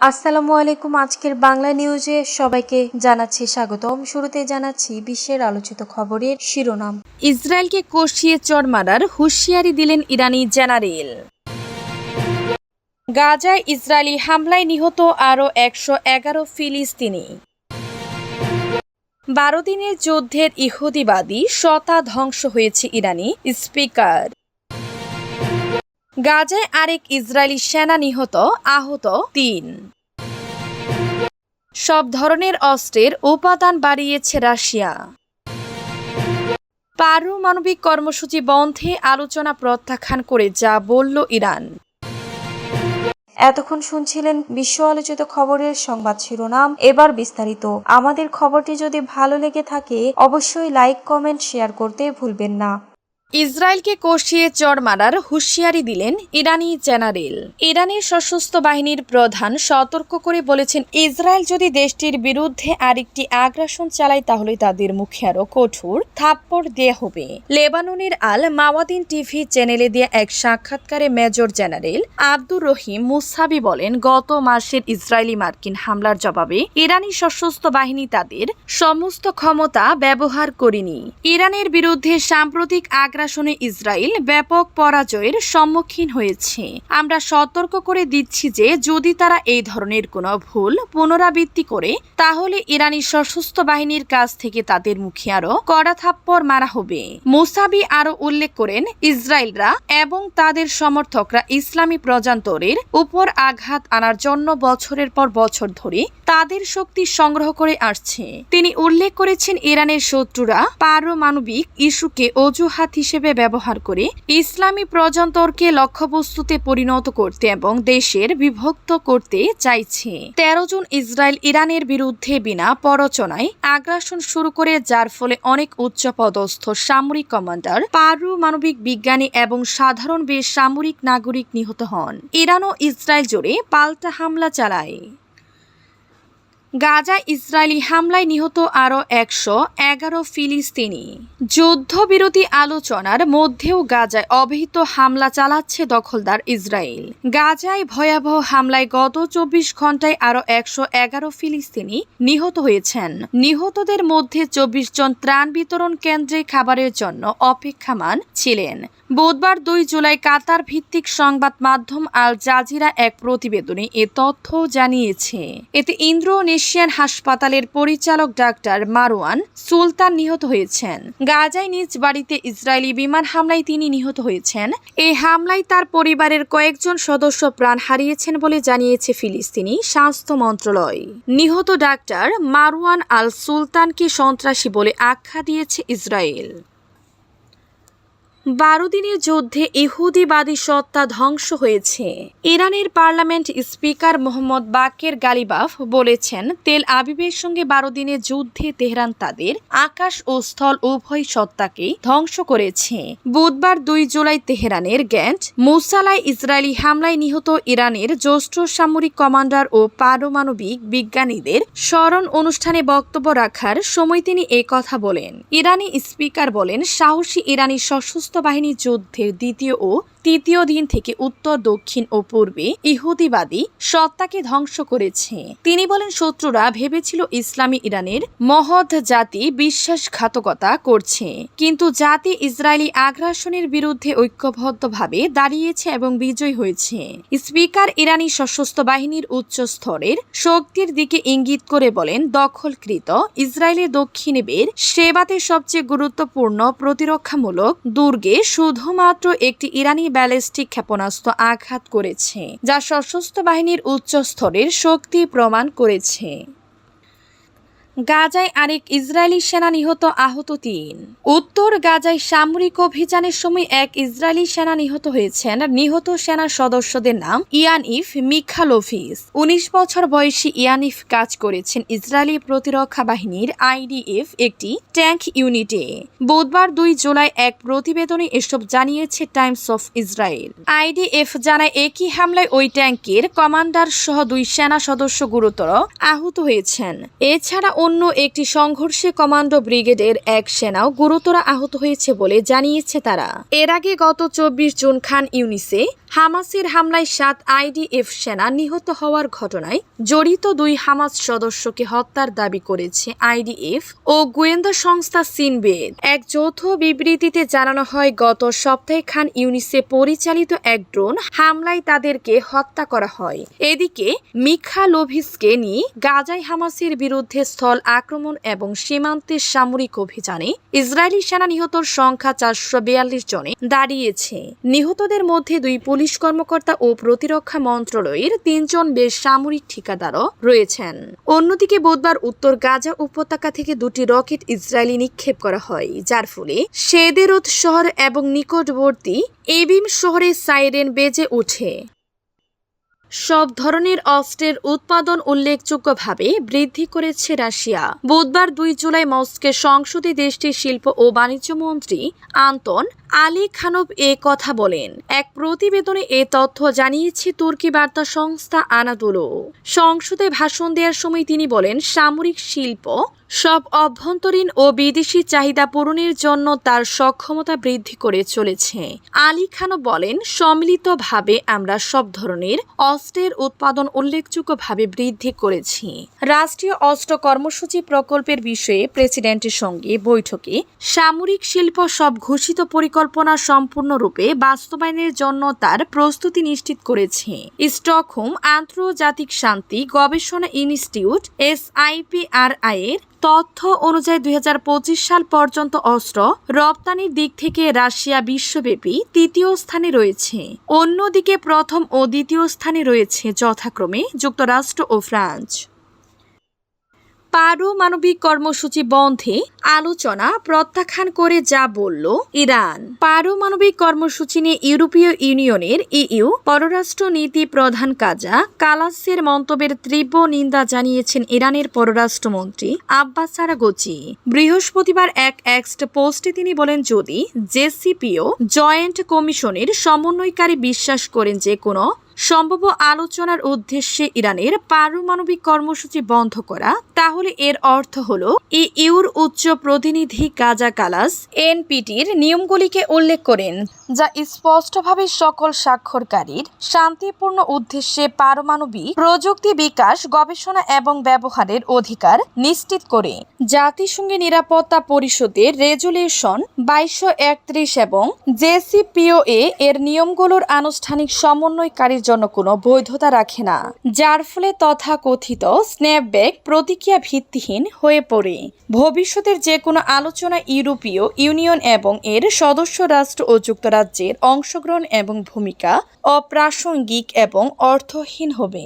আসসালামু আলাইকুম। আজকের বাংলা নিউজে সবাইকে জানাচ্ছি স্বাগতম। শুরুতে জানাচ্ছি বিশ্বের আলোচিত খবরের শিরোনাম। ইসরায়েলকে কষিয়ে চড় মারার হুঁশিয়ারি দিলেন ইরানি জেনারেল। গাজায় ইসরায়েলি হামলায় নিহত আরও একশো এগারো ফিলিস্তিনি। বারো দিনের যুদ্ধের ইহুদিবাদী শতা ধ্বংস হয়েছে ইরানি স্পিকার। গাজায় আরেক ইসরায়েলি সেনা নিহত, আহত তিন। সব ধরনের অস্ত্রের উপাদান বাড়িয়েছে রাশিয়া। পারমাণবিক কর্মসূচি বন্ধে আলোচনা প্রত্যাখ্যান করে যা বলল ইরান। এতক্ষণ শুনছিলেন বিশ্ব আলোচিত খবরের সংবাদ শিরোনাম। এবার বিস্তারিত। আমাদের খবরটি যদি ভালো লেগে থাকে, অবশ্যই লাইক, কমেন্ট, শেয়ার করতে ভুলবেন না। ইসরায়েলকে কষিয়ে চড় মারার হুঁশিয়ারি দিলেন ইরানি জেনারেল। ইরানের সশস্ত্র বাহিনীর প্রধান সতর্ক করে বলেছেন, ইসরায়েল যদি দেশটির বিরুদ্ধে আরেকটি আগ্রাসন চালায়, তাহলে তাদের মুখে আরও কঠোর থাপ্পড় দেয়া হবে। লেবাননের আল মাওয়াদিন টিভি চ্যানেলে দেয়া এক সাক্ষাৎকারে major general Abdur Rahim Mousavi বলেন, গত মাসের ইসরায়েলি মার্কিন হামলার জবাবে ইরানি সশস্ত্র বাহিনী তাদের সমস্ত ক্ষমতা ব্যবহার করেনি। ইরানের বিরুদ্ধে সাম্প্রতিক আগ্রাসনে ইসরায়েল ব্যাপক পরাজয়ের সম্মুখীন হয়েছে। আমরা সতর্ক করে দিচ্ছি যে, যদি তারা এই ধরনের কোনো ভুল পুনরাবৃত্তি করে, তাহলে ইরানি সশস্ত্র বাহিনীর কাছ থেকে তাদের মুখে আরও কড়া থাপ্পড় মারা হবে। মুসাবি আরও উল্লেখ করেন, ইসরায়েলরা এবং তাদের সমর্থকরা ইসলামী প্রজান্তরের উপর আঘাত আনার জন্য বছরের পর বছর ধরে তাদের শক্তি সংগ্রহ করে আসছে। তিনি উল্লেখ করেছেন, ইরানের শত্রুরা পারমাণবিক ইস্যুকে অজুহাত হিসেবে ব্যবহার করে ইসলামী প্রজান্তরকে লক্ষ্যবস্তুতে পরিণত করতে এবং দেশের বিভক্ত করতে চাইছে। তেরো জন ইসরায়েল ইরানের বিরুদ্ধে বিনা পরচনায় আগ্রাসন শুরু করে, যার ফলে অনেক উচ্চপদস্থ সামরিক কমান্ডার পারমাণবিক বিজ্ঞানী এবং সাধারণ বেসামরিক নাগরিক নিহত হন। ইরান ও ইসরায়েল জুড়ে পাল্টা হামলা চালায়। গাজা ইসরায়েলি হামলায় নিহত আরও একশো এগারো ফিলিস্তিনি। যুদ্ধবিরতি আলোচনার মধ্যেও গাজায় অবহিত হামলা চালাচ্ছে দখলদার ইসরায়েল। গাজায় ভয়াবহ হামলায় গত চব্বিশ ঘন্টায় আরও একশো এগারো ফিলিস্তিনি নিহত হয়েছেন। নিহতদের মধ্যে চব্বিশ জন ত্রাণ বিতরণ কেন্দ্রে খাবারের জন্য অপেক্ষামান ছিলেন। বুধবার দুই জুলাই কাতার ভিত্তিক সংবাদ মাধ্যম আল জাজিরা এক প্রতিবেদনে এ তথ্য জানিয়েছে। এতে ইন্দ্রোনেশিয়ান হাসপাতালের পরিচালক ডাক্তার মারওয়ান সুলতান নিহত হয়েছেন। গাজায় নিজ বাড়িতে ইসরায়েলি বিমান হামলায় তিনি নিহত হয়েছেন। এই হামলায় তার পরিবারের কয়েকজন সদস্য প্রাণ হারিয়েছেন বলে জানিয়েছে ফিলিস্তিনি স্বাস্থ্য মন্ত্রণালয়। নিহত ডাক্তার মারওয়ান আল সুলতানকে সন্ত্রাসী বলে আখ্যা দিয়েছে ইসরায়েল। বারো দিনের যুদ্ধে ইহুদিবাদী সত্তা ধ্বংস হয়েছে। ইরানের parliament speaker Mohammad Bagher Ghalibaf বলেছেন, তেল আবিবের সঙ্গে বারো দিনের যুদ্ধে তেহরান তাদের আকাশ ও স্থল উভয় সত্তাকেই ধ্বংস করেছে। বুধবার দুই জুলাই তেহরানের গ্যান্ট মুসালায় ইসরায়েলি হামলায় নিহত ইরানের জ্যেষ্ঠ সামরিক কমান্ডার ও পারমাণবিক বিজ্ঞানীদের স্মরণ অনুষ্ঠানে বক্তব্য রাখার সময় তিনি কথা বলেন। ইরানি স্পিকার বলেন, সাহসী ইরানি সশস্ত্র বাহিনী যুদ্ধের দ্বিতীয় ও তৃতীয় দিন থেকে উত্তর, দক্ষিণ ও পূর্বে ইহুদিবাদী সত্তাকে ধ্বংস করেছে। তিনি বলেন, শত্রুরা ভেবেছিল ইসলামী ইরানের মহৎ জাতি বিশ্বাসঘাতকতা করছে। কিন্তু জাতি ইসরায়েলি আগ্রাসনের বিরুদ্ধে ঐক্যবদ্ধভাবে দাঁড়িয়েছে এবং বিজয় হয়েছে। স্পিকার ইরানি সশস্ত্র বাহিনীর উচ্চ স্তরের শক্তির দিকে ইঙ্গিত করে বলেন, দখলকৃত ইসরায়েলের দক্ষিণে বের সেবাতে সবচেয়ে গুরুত্বপূর্ণ প্রতিরক্ষামূলক দুর্গে শুধুমাত্র একটি ইরানি ব্যালিস্টিক ক্ষেপণাস্ত্র আঘাত করেছে যা সশস্ত্র বাহিনীর উচ্চ স্তরের শক্তি প্রমাণ করেছে। গাজায় আরেক ইসরায়েলি সেনা নিহত আহত তিন। উত্তর গাজায় সামরিক অভিযানের সময় এক ইসরায়েলি সেনা নিহত হয়েছেন। নিহত সেনা সদস্যদের নাম ইয়ানিফ মিখালোভিস উনিশ বছর বয়সী ইয়ানিফ কাজ করেছেন ইসরায়েলি প্রতিরক্ষা বাহিনীর আইডিএফ একটি ট্যাঙ্ক ইউনিটে। বুধবার দুই জুলাই এক প্রতিবেদনে এসব জানিয়েছে টাইমস অফ ইসরায়েল। আইডিএফ জানায়, একই হামলায় ওই ট্যাঙ্কের কমান্ডার সহ দুই সেনা সদস্য গুরুতর আহত হয়েছেন। এছাড়া অন্য একটি সংঘর্ষে কমান্ডো ব্রিগেডের এক সেনাও গুরুতর আহত হয়েছে বলে জানিয়েছে তারা। এর আগে গত চব্বিশ জুন খান ইউনিসে হামাসের হামলায় সাত আইডিএফ সেনা নিহত হওয়ার ঘটনায় জড়িত দুই হামাস সদস্যকে হত্যার দাবি করেছে আইডিএফ ও গোয়েন্দা সংস্থা সিনবেদ এক যৌথ বিবৃতিতে জানানো হয়, গত সপ্তাহে খান ইউনিসে পরিচালিত এক ড্রোন হামলায় তাদেরকে হত্যা করা হয়। এদিকে মিখা লোভিসকে নিয়ে গাজায় হামাসের বিরুদ্ধে স্থল আক্রমণ এবং সীমান্তের সামরিক অভিযানে ইসরায়েলি সেনা নিহতর সংখ্যা চারশো বিয়াল্লিশ জনে দাঁড়িয়েছে। নিহতদের মধ্যে দুই পুলিশ কর্মকর্তা ও প্রতিরক্ষা মন্ত্রণালয়ের তিনজন বেসামরিক ঠিকাদারও রয়েছেন। অন্যদিকে বুধবার উত্তর গাজা উপত্যকা থেকে দুটি রকেট ইসরায়েলি নিক্ষেপ করা হয়, যার ফলে সেদেরোদ শহর এবং নিকটবর্তী এবিম শহরে সাইরেন বেজে ওঠে। সব ধরনের অস্ত্রের উৎপাদন উল্লেখযোগ্যভাবে বৃদ্ধি করেছে রাশিয়া। বুধবার দুই জুলাই মস্কে সংসদে দেশটির শিল্প ও বাণিজ্য মন্ত্রী আন্তন আলী খানব এ কথা বলেন। এক প্রতিবেদনে এ তথ্য জানিয়েছে তুর্কি বার্তা সংস্থা আনাদুলো। সংসদে ভাষণ দেওয়ার সময় তিনি বলেন, সামরিক শিল্প, সব অভ্যন্তরীণ ও বিদেশি চাহিদা পূরণের জন্য তার সক্ষমতা বৃদ্ধি করে চলেছে। আলী খানও বলেন, সম্মিলিতভাবে আমরা সব ধরনের অস্ত্রের উৎপাদন উল্লেখযোগ্যভাবে বৃদ্ধি করেছি। রাষ্ট্রীয় অস্ত্র কর্মসূচি প্রকল্পের বিষয়ে প্রেসিডেন্টের সঙ্গে বৈঠকে সামরিক শিল্প সব ঘোষিত পরিকল্পনা সম্পূর্ণরূপে বাস্তবায়নের জন্য তার প্রস্তুতি নিশ্চিত করেছে। স্টকহোম আন্তর্জাতিক শান্তি গবেষণা ইনস্টিটিউট এসআইপিআরআই এর তথ্য অনুযায়ী দুই হাজার পঁচিশ সাল পর্যন্ত অস্ত্র রপ্তানির দিক থেকে রাশিয়া বিশ্বব্যাপী তৃতীয় স্থানে রয়েছে। অন্যদিকে প্রথম ও দ্বিতীয় স্থানে রয়েছে যথাক্রমে যুক্তরাষ্ট্র ও ফ্রান্স। পারমাণবিক কর্মসূচি বন্ধে আলোচনা প্রত্যাখ্যান করে যা বলল ইরান। পারমাণবিক কর্মসূচি নিয়ে ইউরোপীয় ইউনিয়নের ইইউ পররাষ্ট্র নীতি প্রধান কাজা কালাসের মন্তব্যের তীব্র নিন্দা জানিয়েছেন ইরানের পররাষ্ট্রমন্ত্রী আব্বাস আরাগোচি। বৃহস্পতিবার এক এক্সট পোস্টে তিনি বলেন, যদি জেসিপিও জয়েন্ট কমিশনের সমন্বয়কারী বিশ্বাস করেন যে কোনো সম্ভাব্য আলোচনার উদ্দেশ্যে ইরানের পারমাণবিক কর্মসূচি বন্ধ করা, তাহলে এর অর্থ হল ইউর উচ্চ প্রতিনিধি গাজা কালাস এনপিটির নিয়মগুলিকে উল্লেখ করেন, যা স্পষ্টভাবে সকল স্বাক্ষরকারীর শান্তিপূর্ণ উদ্দেশ্যে পারমাণবিক প্রযুক্তি বিকাশ, গবেষণা এবং ব্যবহারের অধিকার নিশ্চিত করে। জাতিসংঘের নিরাপত্তা পরিষদের রেজুলেশন বাইশশো একত্রিশ এবং জেসিপিওএ এর নিয়মগুলোর আনুষ্ঠানিক সমন্বয়কারীর জন্য কোনো বৈধতা রাখে না, যার ফলে তথাকথিত স্ন্যাপব্যাক প্রতিক্রিয়া ভিত্তিহীন হয়ে পড়ে। ভবিষ্যতের যে কোনো আলোচনা ইউরোপীয় ইউনিয়ন এবং এর সদস্য রাষ্ট্র ও যুক্তরাজ্যের অংশগ্রহণ এবং ভূমিকা অপ্রাসঙ্গিক এবং অর্থহীন হবে।